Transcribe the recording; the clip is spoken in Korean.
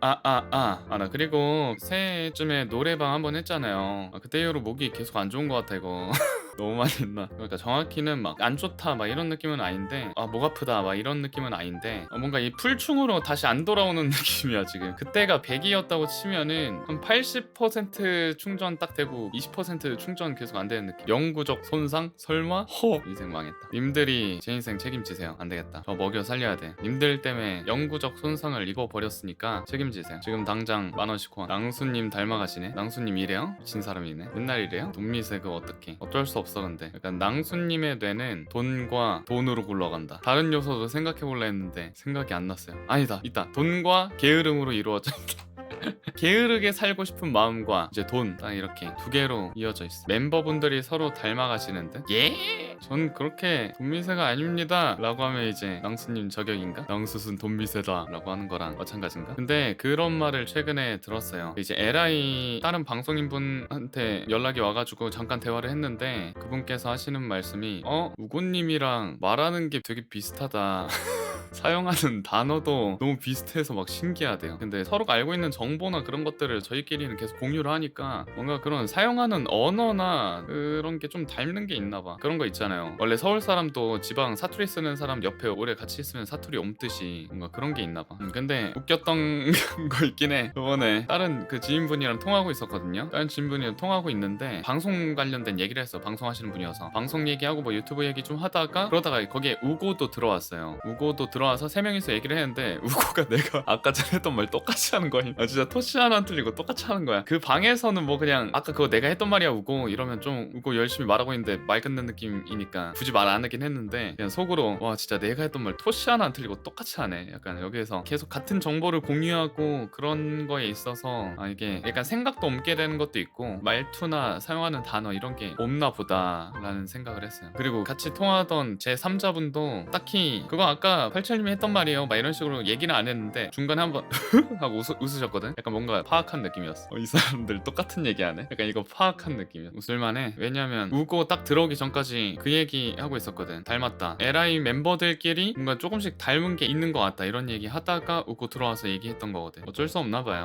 아, 아, 아. 아, 나 그리고 새해쯤에 노래방 한번 했잖아요. 아, 그때 이후로 목이 계속 안 좋은 것 같아, 이거. 너무 많이 했나? 그러니까 정확히는 막 안 좋다 막 이런 느낌은 아닌데 아 목 아프다 막 이런 느낌은 아닌데 어, 뭔가 이 풀충으로 다시 안 돌아오는 느낌이야 지금. 그때가 100이었다고 치면은 한 80% 충전 딱 되고 20% 충전 계속 안 되는 느낌. 영구적 손상? 설마? 허! 인생 망했다. 님들이 제 인생 책임지세요. 안 되겠다. 저 먹여 살려야 돼. 님들 때문에 영구적 손상을 입어버렸으니까 책임지세요. 지금 당장 만원씩 후원 낭수님 닮아가시네. 낭수님 이래요? 미친 사람이네. 맨날 이래요? 돈미세 그거 어떡해. 어쩔 수 없어 근데 약간 낭수님의 뇌는 돈과 돈으로 굴러간다. 다른 요소도 생각해볼라 했는데 생각이 안 났어요. 아니다 있다. 돈과 게으름으로 이루어져 있다. 게으르게 살고 싶은 마음과 이제 돈 딱 이렇게 두 개로 이어져 있어. 멤버분들이 서로 닮아가시는데 예? 전 그렇게 돈미세가 아닙니다 라고 하면 이제 낭수님 저격인가? 낭수순 돈미세다 라고 하는 거랑 마찬가지인가? 근데 그런 말을 최근에 들었어요 이제 LI 다른 방송인분한테 연락이 와가지고 잠깐 대화를 했는데 그분께서 하시는 말씀이 어? 우고님이랑 말하는 게 되게 비슷하다 사용하는 단어도 너무 비슷해서 막 신기하대요. 근데 서로가 알고 있는 정보나 그런 것들을 저희끼리는 계속 공유를 하니까 뭔가 그런 사용하는 언어나 그런 게 좀 닮는 게 있나 봐. 그런 거 있잖아요. 원래 서울 사람도 지방 사투리 쓰는 사람 옆에 오래 같이 있으면 사투리 옮듯이 뭔가 그런 게 있나 봐. 음, 근데 웃겼던 거 있긴 해. 저번에 다른 그 지인분이랑 통화하고 있었거든요. 다른 지인분이랑 통화하고 있는데 방송 관련된 얘기를 했어. 방송하시는 분이어서. 방송 얘기하고 뭐 유튜브 얘기 좀 하다가 그러다가 거기에 우고도 들어왔어요. 우고도 들어와서 세 명이서 얘기를 했는데 우고가 내가 아까 전에 했던 말 똑같이 하는 거야. 아 진짜 토시 하나 안 틀리고 똑같이 하는 거야. 그 방에서는 뭐 그냥 아까 그거 내가 했던 말이야 우고 이러면 좀 우고 열심히 말하고 있는데 말 끊는 느낌이니까 굳이 말 안 하긴 했는데 그냥 속으로 와 진짜 내가 했던 말 토시 하나 안 틀리고 똑같이 하네. 약간 여기에서 계속 같은 정보를 공유하고 그런 거에 있어서 아 이게 약간 생각도 옮게 되는 것도 있고 말투나 사용하는 단어 이런 게 없나 보다라는 생각을 했어요. 그리고 같이 통화하던 제 3자분도 딱히 그거 아까 87님이 했던 말이에요. 막 이런 식으로 얘기는 안 했는데 중간에 한번 하고 웃으, 웃으 셨거든. 약간 뭔가 파악한 느낌이었어. 어, 이 사람들 똑같은 얘기하네. 약간 이거 파악한 느낌이야. 웃을만해. 왜냐면 우고 딱 들어오기 전까지 그 얘기 하고 있었거든. 닮았다. LI 멤버들끼리 뭔가 조금씩 닮은 게 있는 것 같다. 이런 얘기 하다가 우고 들어와서 얘기했던 거거든. 어쩔 수 없나 봐요.